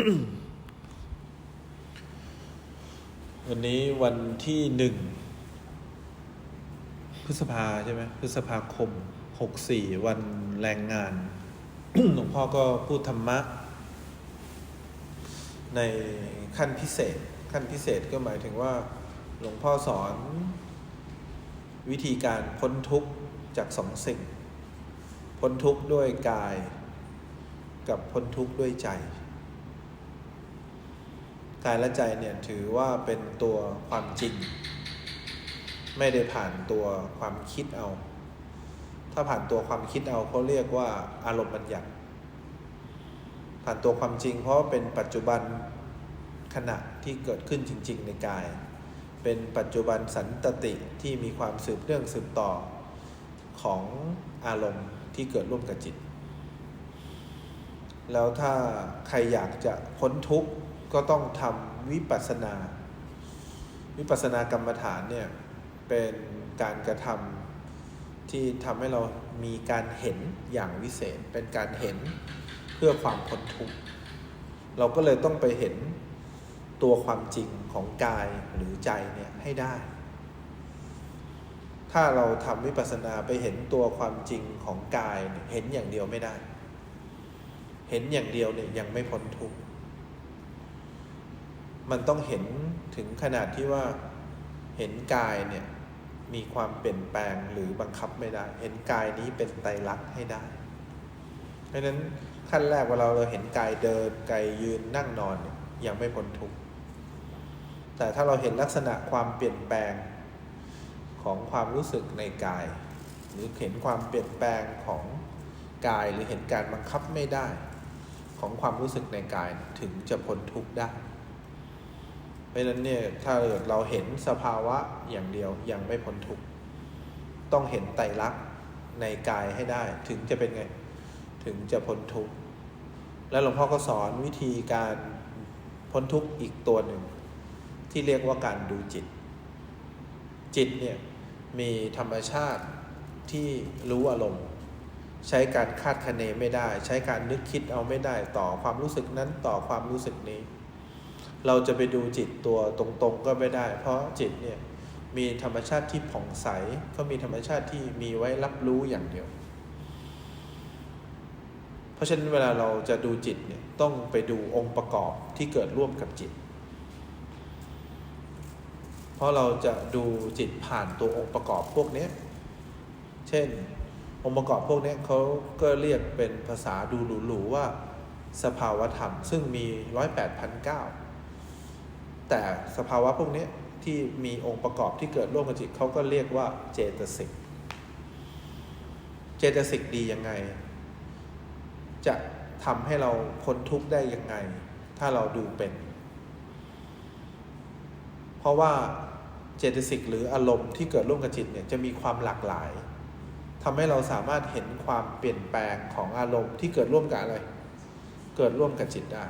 วันนี้วันที่หนึ่งพฤษภาใช่ไหมพฤษภาคมหกสี่วันแรงงาน หลวงพ่อก็พูดธรรมะ ในขั้นพิเศษ ขั้นพิเศษก็หมายถึงว่า หลวงพ่อสอน วิธีการพ้นทุกข์จากสองสิ่ง พ้นทุกข์ด้วยกาย กับพ้นทุกข์ด้วยใจ กายและใจเนี่ยถือว่าเป็นตัวความจริง ไม่ได้ผ่านตัวความคิดเอา ถ้าผ่านตัวความคิดเอาเขาเรียกว่าอารมณ์บัญญัติ ผ่านตัวความจริงเพราะเป็นปัจจุบันขณะที่เกิดขึ้นจริง ๆ ในกาย เป็นปัจจุบันสันตติที่มีความสืบเนื่องสืบต่อของอารมณ์ที่เกิดร่วมกับจิต แล้วถ้าใครอยากจะพ้นทุกข์ ก็ต้องทำวิปัสนา วิปัสสนากรรมฐานเนี่ยเป็นการกระทำที่ทำให้เรามีการเห็นอย่างวิเศษ เป็นการเห็นเพื่อความพ้นทุกข์เราก็เลยต้องไปเห็นตัวความจริงของกายหรือใจเนี่ยให้ได้ ถ้าเราทำวิปัสสนาไปเห็นตัวความจริงของกายเยเห็นอย่างเดียวไม่ได้ เห็นอย่างเดียวเนี่ยยังไม่พ้นทุกข์ มันต้องเห็นถึงขนาดที่ว่าเห็นกายเนี่ยมีความเปลี่ยนแปลงหรือบังคับไม่ได้ เห็นกายนี้เป็นไตรลักษณ์ให้ได้ เพราะฉะนั้นขั้นแรกเวลาเราเห็นกายเดินกายยืนนั่งนอนเนี่ยยังไม่พ้นทุกข์แต่ถ้าเราเห็นลักษณะความเปลี่ยนแปลงของความรู้สึกในกาย หรือเห็นความเปลี่ยนแปลงของกายหรือเห็นการบังคับไม่ได้ ของความรู้สึกในกายถึงจะพ้นทุกข์ได้ เพราะฉะนั้นเนี่ยถ้าเราเห็นสภาวะอย่างเดียวยังไม่พ้นทุกข์ต้องเห็นไตรลักษณ์ในกายให้ได้ ถึงจะเป็นไง ถึงจะพ้นทุกข์แล้วหลวงพ่อก็สอนวิธีการพ้นทุกข์อีกตัวหนึ่ง ที่เรียกว่าการดูจิต จิตเนี่ยมีธรรมชาติที่รู้อารมณ์ ใช้การคาดคะเนไม่ได้ ใช้การนึกคิดเอาไม่ได้ต่อความรู้สึกนั้นต่อความรู้สึกนี้ เราจะไปดูจิตตัวตรงๆก็ไม่ได้ เพราะจิตเนี่ยมีธรรมชาติที่ผ่องใสเขามีธรรมชาติที่มีไว้รับรู้อย่างเดียว เพราะฉะนั้นเวลาเราจะดูจิตเนี่ยต้องไปดูองค์ประกอบที่เกิดร่วมกับจิต เพราะเราจะดูจิตผ่านตัวองค์ประกอบพวกนี้เช่น องค์ประกอบพวกนี้เขาก็เรียกเป็นภาษาดูหรูๆว่าสภาวธรรม ซึ่งมีร้อยแปดพันเก้า แต่สภาวะพวกนี้ที่มีองค์ประกอบที่เกิดร่วมกับจิตเขาก็เรียกว่าเจตสิก เจตสิกดียังไง จะทำให้เราพ้นทุกข์ได้ยังไง ถ้าเราดูเป็น เพราะว่าเจตสิกหรืออารมณ์ที่เกิดร่วมกับจิตเนี่ยจะมีความหลากหลายทำให้เราสามารถเห็นความเปลี่ยนแปลงของอารมณ์ที่เกิดร่วมกับอะไร เกิดร่วมกับจิตได้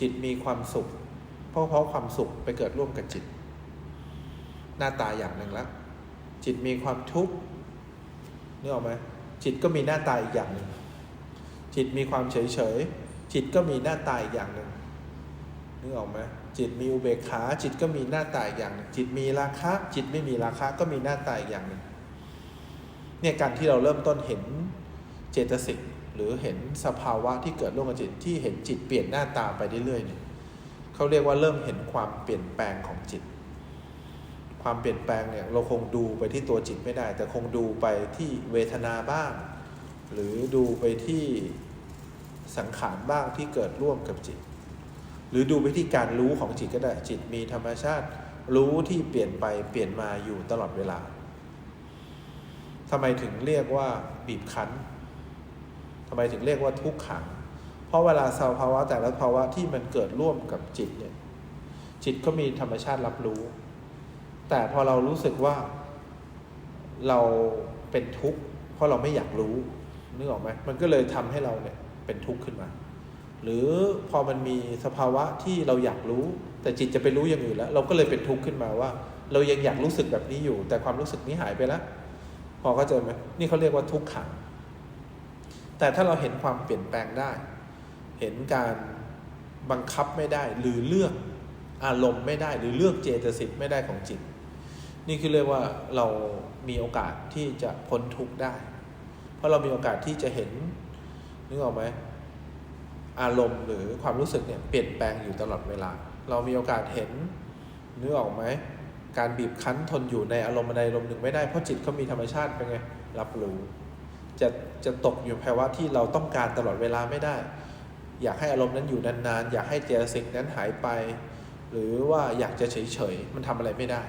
จิตมีความสุข เพราะเพราะความสุขไปเกิดร่วมกับจิต หน้าตาอย่างหนึ่งแล้วจิตมีความทุกข์นึกออกไหมจิตก็มีหน้าตาอีกอย่างหนึ่ง จิตมีความเฉยเฉย จิตก็มีหน้าตาอีกอย่างหนึ่งนึกออกไหมจิตมีอุเบกขา จิตก็มีหน้าตาอีกอย่างหนึ่ง จิตมีราคะ จิตไม่มีราคะก็มีหน้าตาอีกอย่างหนึ่ง เนี่ยการที่เราเริ่มต้นเห็นเจตสิกหรือเห็นสภาวะที่เกิดร่วมกับจิตที่เห็นจิตเปลี่ยนหน้าตาไปเรื่อยๆเนี่ย เขาเรียกว่าเริ่มเห็นความเปลี่ยนแปลงของจิต ความเปลี่ยนแปลงเนี่ยเราคงดูไปที่ตัวจิตไม่ได้ แต่คงดูไปที่เวทนาบ้าง หรือดูไปที่สังขารบ้างที่เกิดร่วมกับจิต หรือดูไปที่การรู้ของจิตก็ได้จิตมีธรรมชาติ รู้ที่เปลี่ยนไปเปลี่ยนมาอยู่ตลอดเวลาทำไมถึงเรียกว่าบีบคั้นทำไมถึงเรียกว่าทุกขัง เพราะเวลาสภาวะแต่ละภาวะที่มันเกิดร่วมกับจิตเนี่ย จิตก็มีธรรมชาติรับรู้ แต่พอเรารู้สึกว่าเราเป็นทุกข์เพราะเราไม่อยากรู้นึกออกไหมมันก็เลยทำให้เราเนี่ยเป็นทุกข์ขึ้นมา หรือพอมันมีสภาวะที่เราอยากรู้ แต่จิตจะไปรู้อย่างอื่นแล้ว เราก็เลยเป็นทุกข์ขึ้นมาว่า เรายังอยากรู้สึกแบบนี้อยู่ แต่ความรู้สึกนี้หายไปแล้วพอเข้าใจไหมนี่เขาเรียกว่าทุกขังแต่ถ้าเราเห็นความเปลี่ยนแปลงได้ เห็นการบังคับไม่ได้หรือเลือกอารมณ์ไม่ได้หรือเลือกเจตสิกไม่ได้ของจิต นี่คือเรียกว่าเรามีโอกาสที่จะพ้นทุกข์ได้ เพราะเรามีโอกาสที่จะเห็นนึกออกไหมอารมณ์หรือความรู้สึกเนี่ยเปลี่ยนแปลงอยู่ตลอดเวลา เรามีโอกาสเห็นนึกออกไหมการบีบคั้นทนอยู่ในอารมณ์ใดอารมณ์หนึ่งไม่ได้เพราะจิตเขามีธรรมชาติเป็นไงรับรู้จะจะตกอยู่ภาวะที่เราต้องการตลอดเวลาไม่ได้ อยากให้อารมณ์นั้นอยู่นานๆ อยากให้เจตสิกนั้นหายไป หรือว่าอยากจะเฉยๆ มันทำอะไรไม่ได้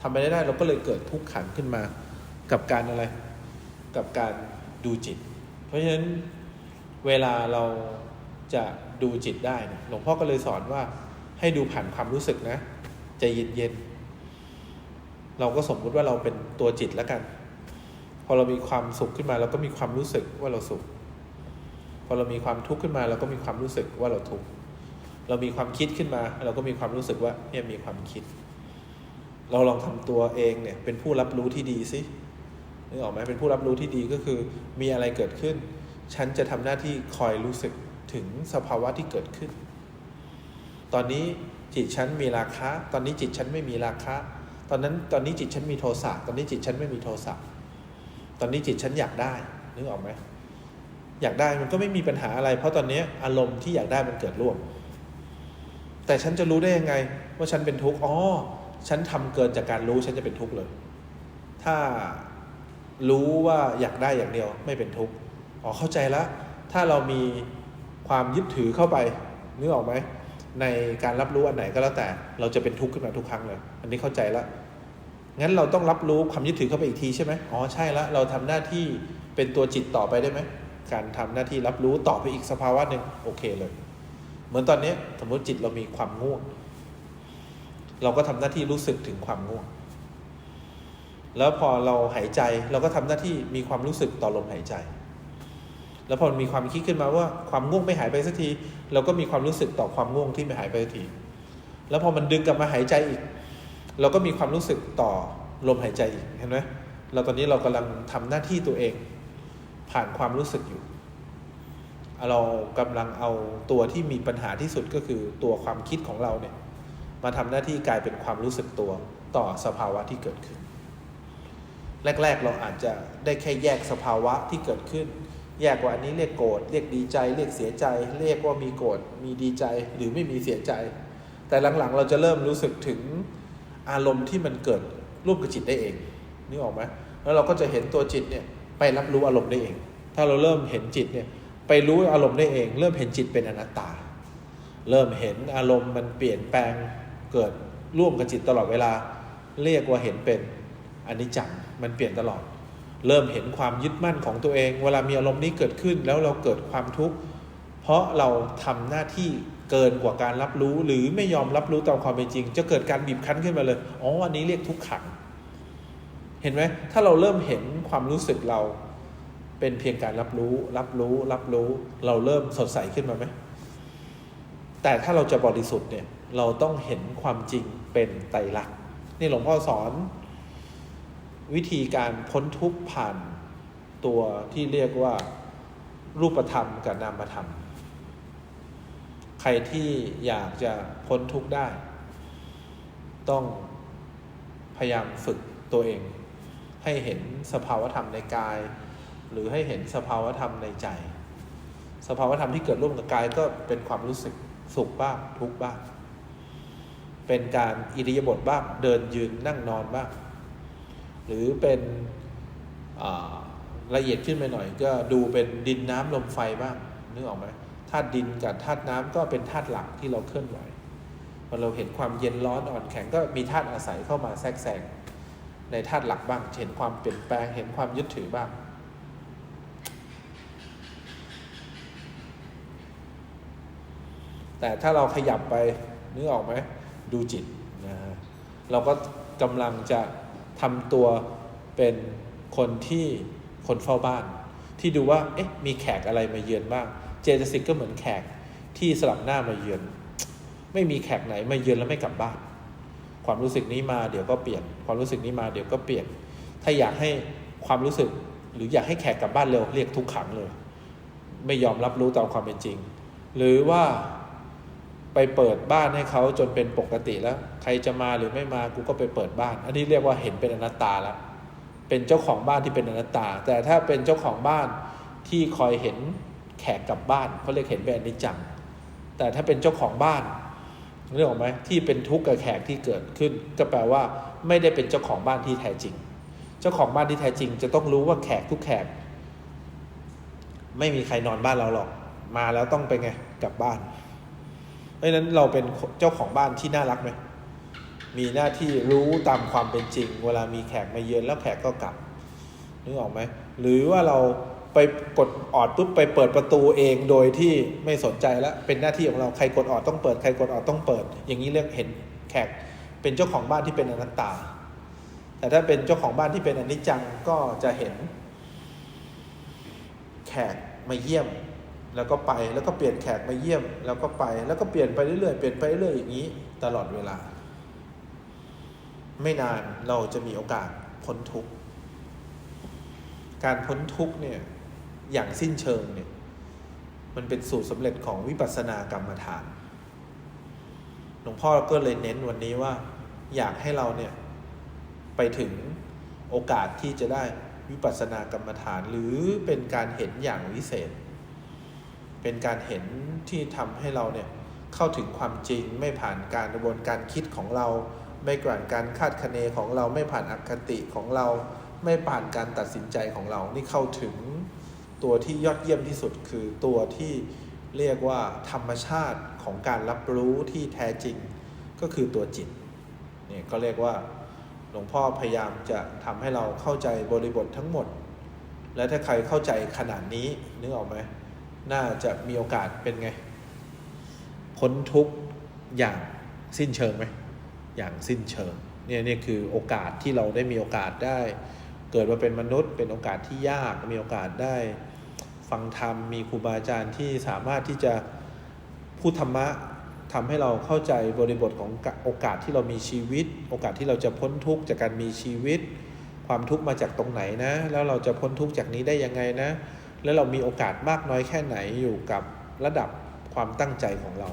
ทำอะไรไม่ได้เราก็เลยเกิดทุกข์ขันขึ้นมากับการอะไร กับการดูจิต เพราะฉะนั้นเวลาเราจะดูจิตได้หลวงพ่อก็เลยสอนว่าให้ดูผ่านความรู้สึกนะใจเย็นๆเราก็สมมุติว่าเราเป็นตัวจิตแล้วกัน พอเรามีความสุขขึ้นมาเราก็มีความรู้สึกว่าเราสุข อเรามีความทุกข์ขึ้นมาเราก็มีความรู้สึกว่าเราทุกข์เรามีความคิดขึ้นมา เราก็มีความรู้สึกว่าเนี่ยมีความคิด เราลองทำตัวเองเนี่ยเป็นผู้รับรู้ที่ดีสินึกออกไหมเป็นผู้รับรู้ที่ดีก็คือ มีอะไรเกิดขึ้น ฉันจะทำหน้าที่คอยรู้สึกถึงสภาวะที่เกิดขึ้น ตอนนี้จิตฉันมีราคะ ตอนนี้จิตฉันไม่มีราคะ ตอนนั้นตอนนี้จิตฉันมีโทสะ ตอนนี้จิตฉันไม่มีโทสะ ตอนนี้จิตฉันอยากได้ นึกออกไหม อยากได้มันก็ไม่มีปัญหาอะไร เพราะตอนนี้อารมณ์ที่อยากได้มันเกิดร่วม แต่ฉันจะรู้ได้ยังไง ว่าฉันเป็นทุกข์อ๋อฉันทำเกินจากการรู้ฉันจะเป็นทุกข์เลย ถ้ารู้ว่าอยากได้อย่างเดียวไม่เป็นทุกข์อ๋อเข้าใจแล้วถ้าเรามีความยึดถือเข้าไปนึกออกไหมในการรับรู้อันไหนก็แล้วแต่ เราจะเป็นทุกข์ขึ้นมาทุกครั้งเลย อันนี้เข้าใจแล้วงั้นเราต้องรับรู้ความยึดถือเข้าไปอีกทีใช่ไหมอ๋อใช่แล้วเราทำหน้าที่เป็นตัวจิตต่อไปได้ไหม การทำหน้าที่รับรู้ต่อไปอีกสภาวะหนึ่งโอเคเลย เหมือนตอนนี้สมมติจิตเรามีความง่วง เราก็ทำหน้าที่รู้สึกถึงความง่วง แล้วพอเราหายใจเราก็ทำหน้าที่มีความรู้สึกต่อลมหายใจ แล้วพอมีความคิดขึ้นมาว่าความง่วงไม่หายไปสักที เราก็มีความรู้สึกต่อความง่วงที่ไม่หายไปสักที แล้วพอมันดึงกลับมาหายใจอีก เราก็มีความรู้สึกต่อลมหายใจอีกเห็นไหมเราตอนนี้เรากำลังทำหน้าที่ตัวเอง ผ่านความรู้สึกอยู่ เรากำลังเอาตัวที่มีปัญหาที่สุดก็คือตัวความคิดของเราเนี่ยมาทำหน้าที่กลายเป็นความรู้สึกตัวต่อสภาวะที่เกิดขึ้น แรก ๆ เราอาจจะได้แค่แยกสภาวะที่เกิดขึ้น แยกว่าอันนี้เรียกโกรธเรียกดีใจ เรียกเสียใจ เรียกว่ามีโกรธมีดีใจหรือไม่มีเสียใจ แต่หลังๆ เราจะเริ่มรู้สึกถึงอารมณ์ที่มันเกิดรูปกับจิตได้เองนึกออกไหมแล้วเราก็จะเห็นตัวจิตเนี่ย ไปรับรู้อารมณ์ได้เอง ถ้าเราเริ่มเห็นจิตเนี่ยไปรู้อารมณ์ได้เอง เริ่มเห็นจิตเป็นอนัตตา เริ่มเห็นอารมณ์มันเปลี่ยนแปลงเกิดร่วมกับจิตตลอดเวลา เรียกว่าเห็นเป็นอนิจจังมันเปลี่ยนตลอด เริ่มเห็นความยึดมั่นของตัวเอง เวลามีอารมณ์นี้เกิดขึ้นแล้วเราเกิดความทุกข์เพราะเราทำหน้าที่เกินกว่าการรับรู้ หรือไม่ยอมรับรู้ตามความเป็นจริง จะเกิดการบีบคั้นขึ้นมาเลยอ๋ออันนี้เรียกทุกขัง เห็นไหมถ้าเราเริ่มเห็นความรู้สึกเราเป็นเพียงการรับรู้ รับรู้ รับรู้ เราเริ่มสดใสขึ้นมาไหมแต่ถ้าเราจะบริสุทธิ์เนี่ยเราต้องเห็นความจริงเป็นไตรลักษณ์นี่หลวงพ่อสอน วิธีการพ้นทุกข์ผ่านตัวที่เรียกว่ารูปธรรมกับนามธรรม ใครที่อยากจะพ้นทุกข์ได้ ต้องพยายามฝึกตัวเอง ให้เห็นสภาวธรรมในกาย หรือให้เห็นสภาวธรรมในใจ สภาวธรรมที่เกิดร่วมกับกายก็เป็นความรู้สึกสุขบ้างทุกบ้าง เป็นการอิริยาบถบ้างเดินยืนนั่งนอนบ้าง หรือเป็นละเอียดขึ้นไปหน่อย ก็ดูเป็นดินน้ำลมไฟบ้างนึกออกไหมธาตุดินกับธาตุน้ำก็เป็นธาตุหลักที่เราเคลื่อนไหวพอเราเห็นความเย็นร้อนอ่อนแข็งก็มีธาตุอาศัยเข้ามาแทรกแซง ในธาตุหลักบ้าง เห็นความเปลี่ยนแปลง เห็นความยึดถือบ้าง แต่ถ้าเราขยับไปนึกออกไหมดูจิตนะฮะเราก็กำลังจะทำตัวเป็นคนที่คนเฝ้าบ้าน ที่ดูว่าเอ๊ะมีแขกอะไรมาเยือนบ้าง เจตสิกก็เหมือนแขกที่สลับหน้ามาเยือน ไม่มีแขกไหนมาเยือนแล้วไม่กลับบ้าน ความรู้สึกนี้มาเดี๋ยวก็เปลี่ยน ความรู้สึกนี้มาเดี๋ยวก็เปลี่ยน ถ้าอยากให้ความรู้สึก หรืออยากให้แขกกลับบ้านเร็วเรียกทุกขังเลย ไม่ยอมรับรู้ตามความเป็นจริง หรือว่าไปเปิดบ้านให้เขาจนเป็นปกติแล้ว ใครจะมาหรือไม่มากูก็ไปเปิดบ้าน อันนี้เรียกว่าเห็นเป็นอนัตตาแล้ว เป็นเจ้าของบ้านที่เป็นอนัตตา แต่ถ้าเป็นเจ้าของบ้านที่คอยเห็นแขกกลับบ้านเขาเรียกเห็นเป็นอนิจจังแต่ถ้าเป็นเจ้าของบ้าน เรื่องออกไหมที่เป็นทุกข์กับแขกที่เกิดขึ้น ก็แปลว่าไม่ได้เป็นเจ้าของบ้านที่แท้จริง เจ้าของบ้านที่แท้จริง จะต้องรู้ว่าแขกทุกแขก ไม่มีใครนอนบ้านเราหรอก มาแล้วต้องไปไงกลับบ้านเพราะฉะนั้นเราเป็นเจ้าของบ้านที่น่ารักไหมมีหน้าที่รู้ตามความเป็นจริง เวลามีแขกมาเยือนแล้วแขกก็กลับนึกออกไหมหรือว่าเรา ไปกดออดปุ๊บไปเปิดประตูเองโดยที่ไม่สนใจแล้วเป็นหน้าที่ของเราใครกดออดต้องเปิดใครกดออดต้องเปิด อย่างนี้เรียกเห็นแขกเป็นเจ้าของบ้านที่เป็นอนัตตา แต่ถ้าเป็นเจ้าของบ้านที่เป็นอนิจจังก็จะเห็น แขกมาเยี่ยม แล้วก็ไปแล้วก็เปลี่ยนแขกมาเยี่ยม แล้วก็ไปแล้วก็เปลี่ยนไปเรื่อยๆเปลี่ยนไปเรื่อยๆอย่างนี้ตลอดเวลา ไม่นานเราจะมีโอกาสพ้นทุกข์การพ้นทุกข์เนี่ย อย่างสิ้นเชิงเนี่ยมันเป็นสูตรสำเร็จของวิปัสสนากรรมฐาน หลวงพ่อก็เลยเน้นวันนี้ว่า อยากให้เราเนี่ยไปถึงโอกาสที่จะได้วิปัสสนากรรมฐาน หรือเป็นการเห็นอย่างวิเศษ เป็นการเห็นที่ทำให้เราเนี่ยเข้าถึงความจริงไม่ผ่านการกระบวนการคิดของเรา ไม่ผ่านการคาดคะเนของเราไม่ผ่านอคติของเรา ไม่ผ่านการตัดสินใจของเรา นี่เข้าถึง ตัวที่ยอดเยี่ยมที่สุดคือตัวที่เรียกว่าธรรมชาติของการรับรู้ที่แท้จริงก็คือตัวจิตเนี่ยก็เรียกว่าหลวงพ่อพยายามจะทำให้เราเข้าใจบริบททั้งหมด และถ้าใครเข้าใจขนาดนี้นึกออกไหมน่าจะมีโอกาสเป็นไง พ้นทุกอย่างสิ้นเชิงไหมอย่างสิ้นเชิงเนี่ยนี่คือโอกาสที่เราได้มีโอกาสได้ เกิดมาเป็นมนุษย์ เป็นโอกาสที่ยาก มีโอกาสได้ฟังธรรม มีครูบาอาจารย์ที่สามารถที่จะพูดธรรมะทำให้เราเข้าใจบริบทของโอกาสที่เรามีชีวิต โอกาสที่เราจะพ้นทุกข์จากการมีชีวิต ความทุกข์มาจากตรงไหนนะ แล้วเราจะพ้นทุกข์จากนี้ได้ยังไงนะ แล้วเรามีโอกาสมากน้อยแค่ไหนอยู่กับระดับความตั้งใจของเรา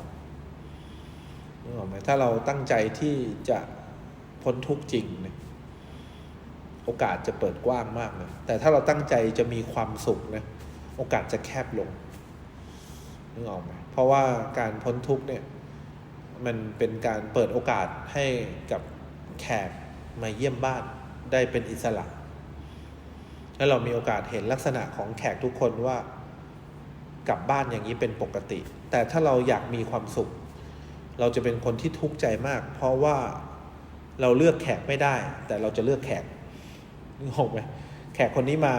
นึกออกไหมถ้าเราตั้งใจที่จะพ้นทุกข์จริงเนี่ย โอกาสจะเปิดกว้างมากเลยแต่ถ้าเราตั้งใจจะมีความสุขนะโอกาสจะแคบลงนึกออกไหมเพราะว่าการพ้นทุกเนี่ยมันเป็นการเปิดโอกาสให้กับแขกมาเยี่ยมบ้านได้เป็นอิสระ แล้วเรามีโอกาสเห็นลักษณะของแขกทุกคนว่ากลับบ้านอย่างนี้เป็นปกติ แต่ถ้าเราอยากมีความสุข เราจะเป็นคนที่ทุกข์ใจมาก เพราะว่าเราเลือกแขกไม่ได้ แต่เราจะเลือกแขก นึกออกไหมแขกคนนี้มา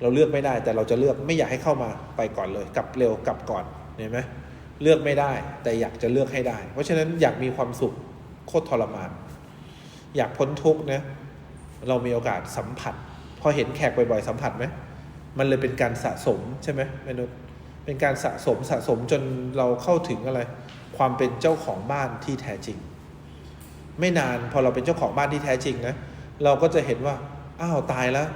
เราเลือกไม่ได้ แต่เราจะเลือกไม่อยากให้เข้ามาไปก่อนเลย กลับเร็วกลับก่อนเห็นไหมเลือกไม่ได้ แต่อยากจะเลือกให้ได้ เพราะฉะนั้นอยากมีความสุขโคตรทรมาน อยากพ้นทุกข์นะเรามีโอกาสสัมผัส พอเห็นแขกบ่อยๆสัมผัสไหมมันเลยเป็นการสะสมใช่ไหมมนุษย์เป็นการสะสมสะสมจนเราเข้าถึงอะไร ความเป็นเจ้าของบ้านที่แท้จริง ไม่นานพอเราเป็นเจ้าของบ้านที่แท้จริงนะเราก็จะเห็นว่า อ้าวตายแล้ว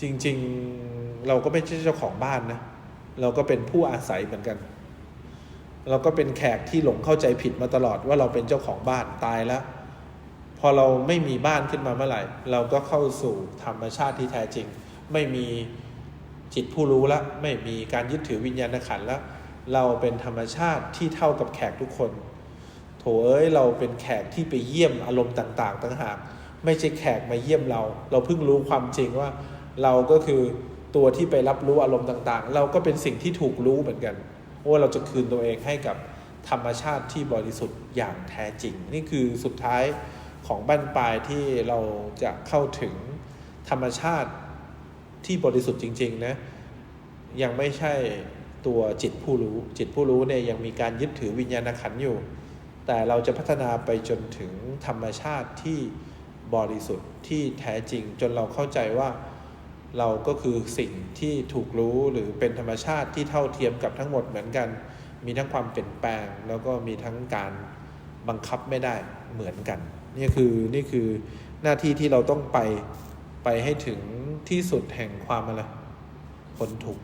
จริง ๆเราก็ไม่ใช่เจ้าของบ้านนะ เราก็เป็นผู้อาศัยเหมือนกัน เราก็เป็นแขกที่หลงเข้าใจผิดมาตลอดว่าเราเป็นเจ้าของบ้านตายแล้ว พอเราไม่มีบ้านขึ้นมาเมื่อไหร่ เราก็เข้าสู่ธรรมชาติที่แท้จริง ไม่มีจิตผู้รู้ละไม่มีการยึดถือวิญญาณขันล้วเราเป็นธรรมชาติที่เท่ากับแขกทุกคน โถเอ้ยเราเป็นแขกที่ไปเยี่ยมอารมณ์ต่าง ๆ ต่างหาก ไม่ใช่แขกมาเยี่ยมเรา เราเพิ่งรู้ความจริงว่า เราก็คือตัวที่ไปรับรู้อารมณ์ต่างๆ เราก็เป็นสิ่งที่ถูกรู้เหมือนกันว่าเราจะคืนตัวเองให้กับธรรมชาติที่บริสุทธิ์อย่างแท้จริง นี่คือสุดท้ายของบั้นปลายที่เราจะเข้าถึงธรรมชาติที่บริสุทธิ์จริง ๆ นะ ยังไม่ใช่ตัวจิตผู้รู้ จิตผู้รู้เนี่ยยังมีการยึดถือวิญญาณขันอยู่ แต่เราจะพัฒนาไปจนถึงธรรมชาติที่ บริสุทธิ์ที่แท้จริง จนเราเข้าใจว่าเราก็คือสิ่งที่ถูกรู้หรือเป็นธรรมชาติที่เท่าเทียมกับทั้งหมดเหมือนกัน มีทั้งความเปลี่ยนแปลง แล้วก็มีทั้งการบังคับไม่ได้เหมือนกัน นี่คือนี่คือหน้าที่ที่เราต้องไปไปให้ถึงที่สุดแห่งความอะไรพ้นทุก